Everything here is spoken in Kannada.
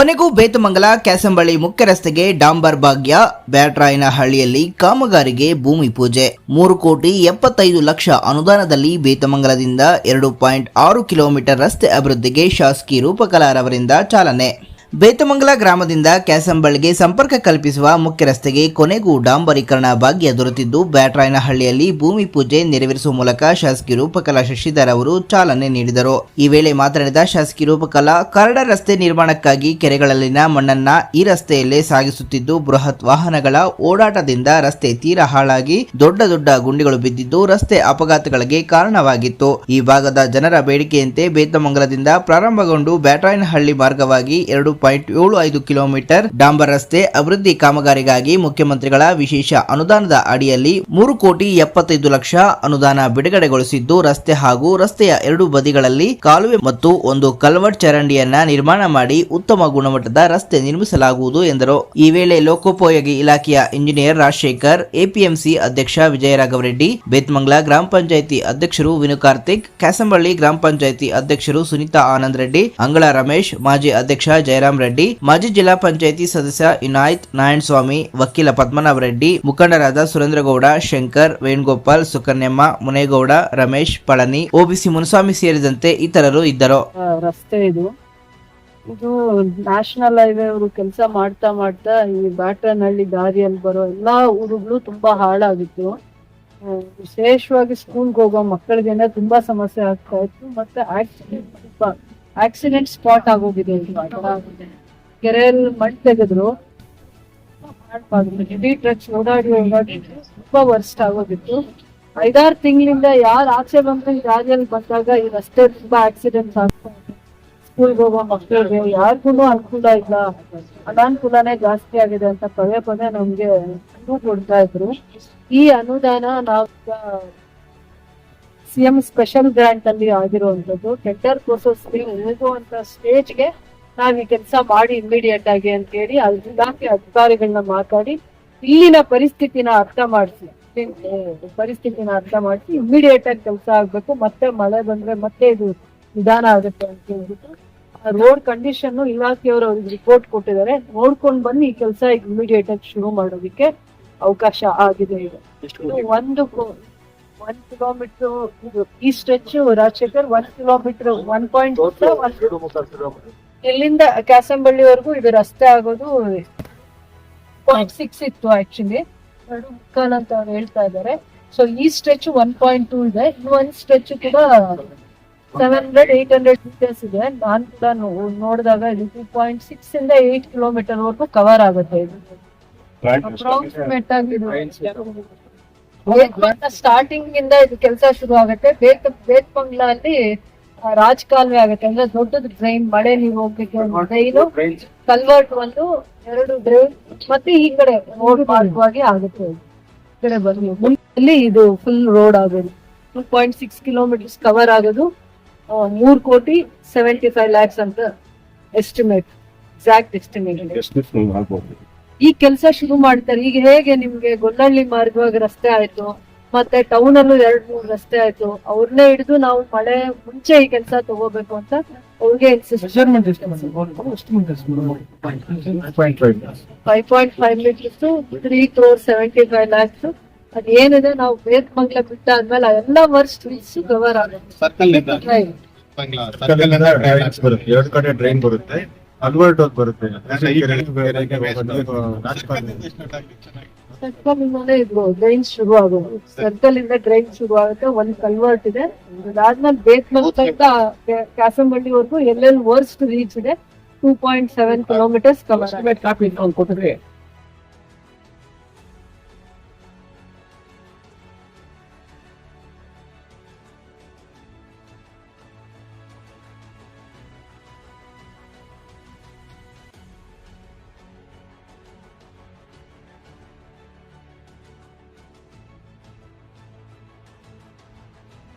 ಕೊನೆಗೂ ಬೇತಮಂಗಲ ಕ್ಯಾಸಂಬಳ್ಳಿ ಮುಖ್ಯ ರಸ್ತೆಗೆ ಡಾಂಬರ್ ಭಾಗ್ಯ, ಬ್ಯಾಟ್ರಾಯನಹಳ್ಳಿಯಲ್ಲಿ ಕಾಮಗಾರಿಗೆ ಭೂಮಿ ಪೂಜೆ. ಮೂರು ಕೋಟಿ ಎಪ್ಪತ್ತೈದು ಲಕ್ಷ ಅನುದಾನದಲ್ಲಿ ಬೇತಮಂಗಲದಿಂದ ಎರಡು ಪಾಯಿಂಟ್ ಆರು ಕಿಲೋಮೀಟರ್ ರಸ್ತೆ ಅಭಿವೃದ್ಧಿಗೆ ಶಾಸಕಿ ರೂಪಕಲಾರವರಿಂದ ಚಾಲನೆ. ಬೇತಮಂಗಲ ಗ್ರಾಮದಿಂದ ಕ್ಯಾಸಂಬಳ್ಗೆ ಸಂಪರ್ಕ ಕಲ್ಪಿಸುವ ಮುಖ್ಯ ರಸ್ತೆಗೆ ಕೊನೆಗೂ ಡಾಂಬರೀಕರಣ ಭಾಗ್ಯ ದೊರೆತಿದ್ದು, ಬ್ಯಾಟ್ರಾಯನಹಳ್ಳಿಯಲ್ಲಿ ಭೂಮಿ ಪೂಜೆ ನೆರವೇರಿಸುವ ಮೂಲಕ ಶಾಸಕಿ ರೂಪಕಲಾ ಶಶಿಧರ್ ಅವರು ಚಾಲನೆ ನೀಡಿದರು. ಈ ವೇಳೆ ಮಾತನಾಡಿದ ಶಾಸಕಿ ರೂಪಕಲಾ, ಕರಡ ರಸ್ತೆ ನಿರ್ಮಾಣಕ್ಕಾಗಿ ಕೆರೆಗಳಲ್ಲಿನ ಮಣ್ಣನ್ನ ಈ ರಸ್ತೆಯಲ್ಲೇ ಸಾಗಿಸುತ್ತಿದ್ದು, ಬೃಹತ್ ವಾಹನಗಳ ಓಡಾಟದಿಂದ ರಸ್ತೆ ತೀರಾ ಹಾಳಾಗಿ ದೊಡ್ಡ ದೊಡ್ಡ ಗುಂಡಿಗಳು ಬಿದ್ದಿದ್ದು, ರಸ್ತೆ ಅಪಘಾತಗಳಿಗೆ ಕಾರಣವಾಗಿತ್ತು. ಈ ಭಾಗದ ಜನರ ಬೇಡಿಕೆಯಂತೆ ಬೇತಮಂಗಲದಿಂದ ಪ್ರಾರಂಭಗೊಂಡು ಬ್ಯಾಟ್ರಾಯನಹಳ್ಳಿ ಮಾರ್ಗವಾಗಿ ಎರಡು ಪಾಯಿಂಟ್ ಏಳು ಐದು ಕಿಲೋಮೀಟರ್. ಡಾಂಬರ್ ರಸ್ತೆ ಅಭಿವೃದ್ಧಿ ಕಾಮಗಾರಿಗಾಗಿ ಮುಖ್ಯಮಂತ್ರಿಗಳ ವಿಶೇಷ ಅನುದಾನದ ಅಡಿಯಲ್ಲಿ ಮೂರು ಕೋಟಿ ಎಪ್ಪತ್ತೈದು ಲಕ್ಷ ಅನುದಾನ ಬಿಡುಗಡೆಗೊಳಿಸಿದ್ದು, ರಸ್ತೆ ಹಾಗೂ ರಸ್ತೆಯ ಎರಡು ಬದಿಗಳಲ್ಲಿ ಕಾಲುವೆ ಮತ್ತು ಒಂದು ಕಲ್ವರ್ಟ್ ಚರಂಡಿಯನ್ನ ನಿರ್ಮಾಣ ಮಾಡಿ ಉತ್ತಮ ಗುಣಮಟ್ಟದ ರಸ್ತೆ ನಿರ್ಮಿಸಲಾಗುವುದು ಎಂದರು. ಈ ವೇಳೆ ಲೋಕೋಪಯೋಗಿ ಇಲಾಖೆಯ ಇಂಜಿನಿಯರ್ ರಾಜಶೇಖರ್, ಎಪಿಎಂಸಿ ಅಧ್ಯಕ್ಷ ವಿಜಯರಾಘವರೆಡ್ಡಿ, ಬೇತ್ಮಂಗ್ಲ ಗ್ರಾಮ ಪಂಚಾಯಿತಿ ಅಧ್ಯಕ್ಷರು ವಿನು ಕಾರ್ತಿಕ್, ಕ್ಯಾಸಂಬಳ್ಳಿ ಗ್ರಾಮ ಪಂಚಾಯಿತಿ ಅಧ್ಯಕ್ಷರು ಸುನೀತಾ ಆನಂದ್ ರೆಡ್ಡಿ ಅಂಗಳ ರಮೇಶ್, ಮಾಜಿ ಅಧ್ಯಕ್ಷ ಜಯರಾಮ್ ರೆಡ್ಡಿ, ಮಾಜಿ ಜಿಲ್ಲಾ ಪಂಚಾಯಿತಿ ಸದಸ್ಯ ಇನಾಯತ್ ನಾರಾಯಣ ಸ್ವಾಮಿ ವಕೀಲ ಪದ್ಮನಾಭ ರೆಡ್ಡಿ, ಮುಖಂಡರಾದ ಸುರೇಂದ್ರಗೌಡ, ಶಂಕರ್, ವೇಣುಗೋಪಾಲ್, ಸುಕನ್ಯಮ್ಮ, ಮುನೇಗೌಡ, ರಮೇಶ್, ಪಳನಿ, ಓಬಿಸಿ ಮುನಸ್ವಾಮಿ ಸೇರಿದಂತೆ ಇತರರು ಇದ್ದರು. ರಸ್ತೆ ಇದು. ಇದು ನ್ಯಾಷನಲ್ ಹೈವೇ ಅವರು ಕೆಲಸ ಮಾಡ್ತಾ ಮಾಡ್ತಾ ಈ ಬ್ಯಾಟ್ರನಹಳ್ಳಿ ದಾರಿಯಲ್ಲಿ ಬರೋ ಎಲ್ಲಾ ಊರುಗಳು ತುಂಬಾ ಹಾಳಾಗಿತ್ತು. ವಿಶೇಷವಾಗಿ ಸ್ಕೂಲ್ಗೆ ಹೋಗೋ ಮಕ್ಕಳಿಗೆ ತುಂಬಾ ಸಮಸ್ಯೆ ಆಗ್ತಾ ಇತ್ತು, ಮತ್ತೆ ಆಕ್ಸಿಡೆಂಟ್ ಆಕ್ಸಿಡೆಂಟ್ ಸ್ಪಾಟ್ ಆಗೋಗಿದೆ. ಕೆರೆಯಲ್ಲಿ ಮಣ್ಣು ತೆಗೆದ್ರು. ಹೆವಿ ಟ್ರಕ್ಸ್ ಓಡಾಡಿ ತುಂಬಾ ವರ್ಸ್ಟ್ ಆಗೋಗಿತ್ತು. ಐದಾರು ತಿಂಗಳಿಂದ ಯಾರು ಆಚೆ ಬಂದು ಈ ಬಂದಾಗ ಈ ರಸ್ತೆ ತುಂಬಾ ಆಕ್ಸಿಡೆಂಟ್ಸ್ ಆಗ್ತಾ ಸ್ಕೂಲ್ಗೆ ಹೋಗೋ ಮಕ್ಕಳಿಗೆ ಯಾರಿಗೂ ಅನುಕೂಲ ಇಲ್ಲ. ಅನಾನುಕೂಲನೇ ಜಾಸ್ತಿ ಆಗಿದೆ ಅಂತ ಪದೇ ಪದೇ ನಮ್ಗೆ ಕೊಡ್ತಾ ಇದ್ರು. ಈ ಅನುದಾನ ನಾವು ಸಿಎಂ ಸ್ಪೆಷಲ್ ಗ್ರಾಂಟ್ ಅಲ್ಲಿ ಆಗಿರುವಂತದ್ದು ಟೆಂಡರ್ ಪ್ರೋಸೆಸ್ ಹೋಗುವಂತ ಸ್ಟೇಜ್ಗೆ ನಾವು ಈ ಕೆಲಸ ಮಾಡಿ ಇಮಿಡಿಯೇಟ್ ಆಗಿ ಅಂತ ಹೇಳಿ ಇಲಾಖೆ ಅಧಿಕಾರಿಗಳನ್ನ ಮಾತಾಡಿ ಇಲ್ಲಿನ ಪರಿಸ್ಥಿತಿನ ಅರ್ಥ ಮಾಡಿಸಿ. ಪರಿಸ್ಥಿತಿನ ಅರ್ಥ ಮಾಡಿಸಿ ಇಮಿಡಿಯೇಟ್ ಆಗಿ ಕೆಲಸ ಆಗ್ಬೇಕು. ಮತ್ತೆ ಮಳೆ ಬಂದ್ರೆ ಮತ್ತೆ ಇದು ನಿಧಾನ ಆಗುತ್ತೆ ಅಂತ ಹೇಳ್ಬಿಟ್ಟು ರೋಡ್ ಕಂಡೀಷನ್ ಇಲಾಖೆಯವರು ಅವ್ರಿಗೆ ರಿಪೋರ್ಟ್ ಕೊಟ್ಟಿದ್ದಾರೆ. ನೋಡ್ಕೊಂಡ್ ಬಂದು ಈ ಕೆಲಸ ಈಗ ಇಮಿಡಿಯೇಟ್ ಆಗಿ ಶುರು ಮಾಡೋದಿಕ್ಕೆ ಅವಕಾಶ ಆಗಿದೆ ಈಗ. ಇದು ಒಂದು ಒಂದ್ ಕಿಲೋಮೀಟರ್ ಇದು ಈ stretch Rajashekar one kilometre one point ಇಲ್ಲಿಂದ ಕ್ಯಾಸಂಬಳ್ಳಿವರೆಗೂ ಇದು ರಸ್ತೆ ಆಗೋದು ಪಾಯಿಂಟ್ ಸಿಕ್ಸ್ ಇತ್ತು ಆಕ್ಚುಲಿ ಎರಡು ಮುಕ್ಕಾಲ್ ಅಂತ ಅವ್ರು ಹೇಳ್ತಾ ಇದ್ದಾರೆ. ಸೊ ಈ ಸ್ಟ್ರೆಚ್ ಒನ್ ಪಾಯಿಂಟ್ ಟೂ ಇದೆ. ಇನ್ನು ಒಂದು ಸ್ಟ್ರೆಚ್ ಕೂಡ seven hundred eight hundred metres ಇದೆ. ನಾನ್ ಕೂಡ ನೋ- ನೋಡಿದಾಗ ಇದು ಟೂ ಪಾಯಿಂಟ್ ಸಿಕ್ಸ್ ಇಂದ ಏಟ್ ಕಿಲೋಮೀಟರ್ ವರ್ಗು ಕವರ್ ಆಗುತ್ತೆ ಇದು. ಅಪ್ರಾಕ್ಸಿಮೇಟ್ ಆಗಿ ಸ್ಟಾರ್ಟಿಂಗ್ ಇಂದ ಇದು ಕೆಲಸ ಶುರು ಆಗುತ್ತೆ. ಬೇತ್ ಬೇತ್ ಬಂಗ್ಲಾ ಅಲ್ಲಿ ರಾಜ್ ಕಾಲುವೆ ಆಗುತ್ತೆ. ಅಂದ್ರೆ ದೊಡ್ಡದು ಡ್ರೈನ್ ಮಳೆ ನೀರು ಹೋಗ್ಲಿಕ್ಕೆ ಒಂದು ಡ್ರೈನ್ ಕಲ್ವರ್ಟ್ ಒಂದು ಎರಡು ಡ್ರೈನ್ ಮತ್ತೆ ಈ ಕಡೆ ರೋಡ್ ಮಾರ್ಗವಾಗಿ ಆಗುತ್ತೆ. ಈ ಕಡೆ ಬರ್ಲಿ ಮುಂದೆ ಇದು ಫುಲ್ ರೋಡ್ ಆಗೋದು. Two point six kilometres cover ಆಗೋದು. ಮೂರ್ ಕೋಟಿ ಸೆವೆಂಟಿ ಫೈವ್ ಲ್ಯಾಕ್ಸ್ ಅಂತ ಎಸ್ಟಿಮೇಟ್ ಎಕ್ಸಾಕ್ಟ್ ಎಸ್ಟಿಮೇಟ್ ಈ ಕೆಲಸ ಶುರು ಮಾಡ್ತಾರೆ. ಈಗ ಹೇಗೆ ನಿಮ್ಗೆ ಗೊಲ್ಲಹಳ್ಳಿ ಮಾರ್ಗವಾಗಿ ರಸ್ತೆ ಆಯ್ತು? ಮತ್ತೆ ಟೌನ್ ಅಲ್ಲೂ ಎರಡ್ ಮೂರು ರಸ್ತೆ ಆಯ್ತು. ಅವ್ರನ್ನೇ ಹಿಡಿದು ನಾವು ಮಳೆ ಮುಂಚೆ ಈ ಕೆಲಸ ತಗೋಬೇಕು ಅಂತ ಅವ್ರಿಗೆ metres point five five point five metres three crore seventy five lakhs ಅದೇನಿದೆ ನಾವು ಬೇತ್ ಮಂಗ್ಲ ಬಿಟ್ಟ ಆದ್ಮೇಲೆ ಎಲ್ಲ ವರ್ಷ ಸ್ಟ್ರೀಟ್ಸ್ ಕವರ್ ಆಗುತ್ತೆ. ಸರ್ಕಲ್ ಬರುತ್ತೆ. ಎರಡು ಕಡೆ ಡ್ರೈನ್ ಬರುತ್ತೆ. ಅಲ್ವರ್ಟ್ ಹೋಗಿ ಬರುತ್ತೆ. ಸರ್ಕಲ್ ಇಂದಾನೆ ಇದು ಡ್ರೈನ್ ಶುರು ಆಗೋದು. ಸರ್ಕಲ್ ಇಂದ ಡ್ರೈನ್ ಶುರು ಆಗುತ್ತೆ. ಒಂದ್ ಕನ್ವರ್ಟ್ ಇದೆ. ಅದಾದ್ಮೇಲೆ ಬೇತ್ ಮಂಗ್ಲಿಂದ ಕಾಸಂಬಳ್ಳಿವರೆಗೂ ಎಲ್ಲೆಲ್ಲಿ ವರ್ಸ್ಟ್ ರೀಚ್ ಇದೆ two point seven kilometres cover